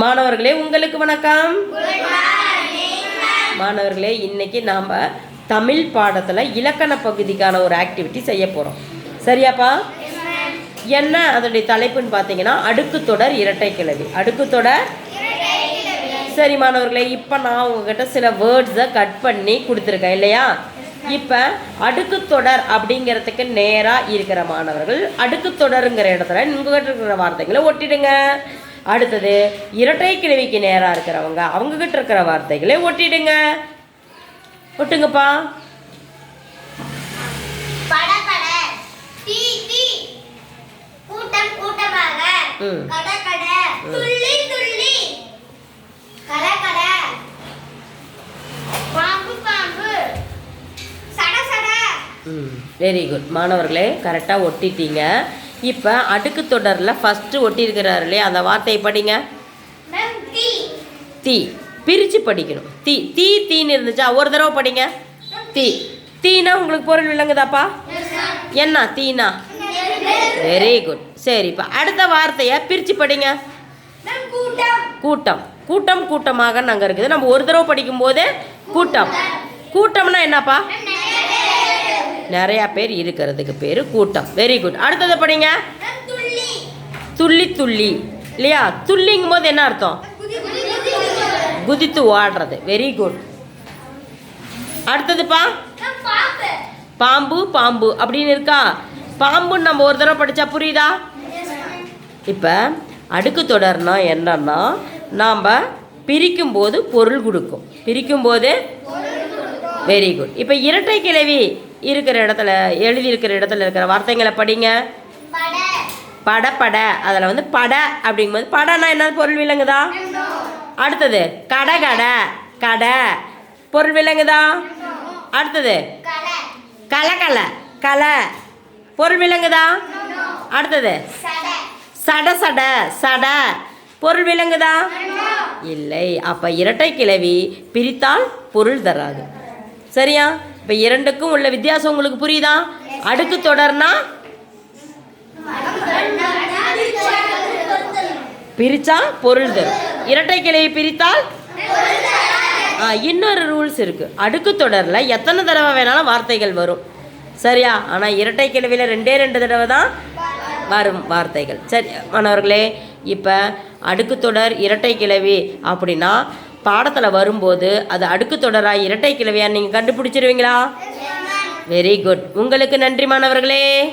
மாணவர்களே உங்களுக்கு வணக்கம். மாணவர்களே இன்னைக்கு நாம் தமிழ் பாடத்தில் இலக்கண பகுதிக்கான ஒரு ஆக்டிவிட்டி செய்ய போகிறோம் சரியாப்பா? என்ன அதனுடைய தலைப்புன்னு பார்த்தீங்கன்னா அடுக்கு தொடர் இரட்டை கிளவி அடுக்கு தொடர்? சரி மாணவர்களே இப்போ நான் உங்ககிட்ட சில வேர்ட்ஸை கட் பண்ணி கொடுத்துருக்கேன் இல்லையா? இப்போ அடுக்கு தொடர் அப்படிங்கிறதுக்கு நேராக இருக்கிற மாணவர்கள் அடுக்கு தொடருங்கிற இடத்துல உங்ககிட்ட இருக்கிற வார்த்தைகளை ஒட்டிடுங்க. அடுத்தது இரட்டை கிழவிக்கு நேராக இருக்கிறவங்க அவங்ககிட்ட இருக்கிற வார்த்தைகளை ஒட்டிடுங்க. ஒட்டுங்கப்பா. வெரி குட் மாணவர்களே கரெக்டாக ஒட்டிட்டீங்க. இப்போ அடுக்கு தொடரில் ஃபஸ்ட்டு ஒட்டியிருக்கிறாரு இல்லையா அந்த வார்த்தையை படிங்க. தீ பிரித்து படிக்கணும். தீ தீ தீன்னு இருந்துச்சா? ஒரு தடவை படிங்க. தீ தீனா உங்களுக்கு பொருள் விளங்குதாப்பா? என்ன தீனா வெரி குட் சரி இப்போ அடுத்த வார்த்தையை பிரித்து படிங்க. கூட்டம். கூட்டம். கூட்டமாக நாங்கள் இருக்குது. நம்ம ஒரு தடவை படிக்கும்போது கூட்டம். கூட்டம்னா என்னப்பா? நிறையா பேர் இருக்கிறதுக்கு பேர் கூட்டம். வெரி குட் அடுத்தது படிங்க. துள்ளி துள்ளி. இல்லையா? துள்ளிங்கும் போது என்ன அர்த்தம்? குதி குதி குதி குதித்து ஓடுறது. வெரி குட் அடுத்ததுப்பா? பாம்பு பாம்பு. அப்படின்னு இருக்கா? பாம்புன்னு நம்ம ஒரு தடவை படித்தா புரியுதா? இப்போ அடுக்கு தொடர்னா என்னன்னா நாம் பிரிக்கும்போது பொருள் கொடுக்கும். பிரிக்கும்போது? வெரி குட் இப்போ இரட்டை கிழவி இருக்கிற இடத்துல எழுதியிருக்கிற இடத்துல இருக்கிற வார்த்தைங்களை படிங்க. பட. பட. அதில் வந்து பட அப்படிங்கும்போது படனா என்ன பொருள் விலங்குதா அடுத்தது கடை கடை. கடை. பொருள் விலங்குதா அடுத்தது கலை கலை. கலை. பொருள் விலங்குதா அடுத்தது சட சட. சட. பொருள் விலங்குதா இல்லை. அப்போ இரட்டை கிளவி பிரித்தால் பொருள் தராது. சரியா? இப்போ இரண்டுக்கும் உள்ள வித்தியாசம் உங்களுக்கு புரியுதா? அடுக்கு தொடர்னா? பிரித்தா பொருள் தரும் இரட்டை கிளையை பிரித்தால்? இன்னொரு ரூல்ஸ் இருக்குது அடுக்கு தொடரில் எத்தனை தடவை வேணாலும் வார்த்தைகள் வரும். சரியா? ஆனால் இரட்டை கிழவியில் ரெண்டே ரெண்டு தடவை தான் வரும் வார்த்தைகள். சரி மாணவர்களே இப்போ அடுக்கு தொடர் இரட்டை கிழவி அப்படின்னா பாடத்தில் வரும்போது அது அடுக்கு தொடராக இரட்டை கிழவியா நீங்கள் கண்டுபிடிச்சிருவீங்களா? வெரி குட் உங்களுக்கு நன்றி மாணவர்களே.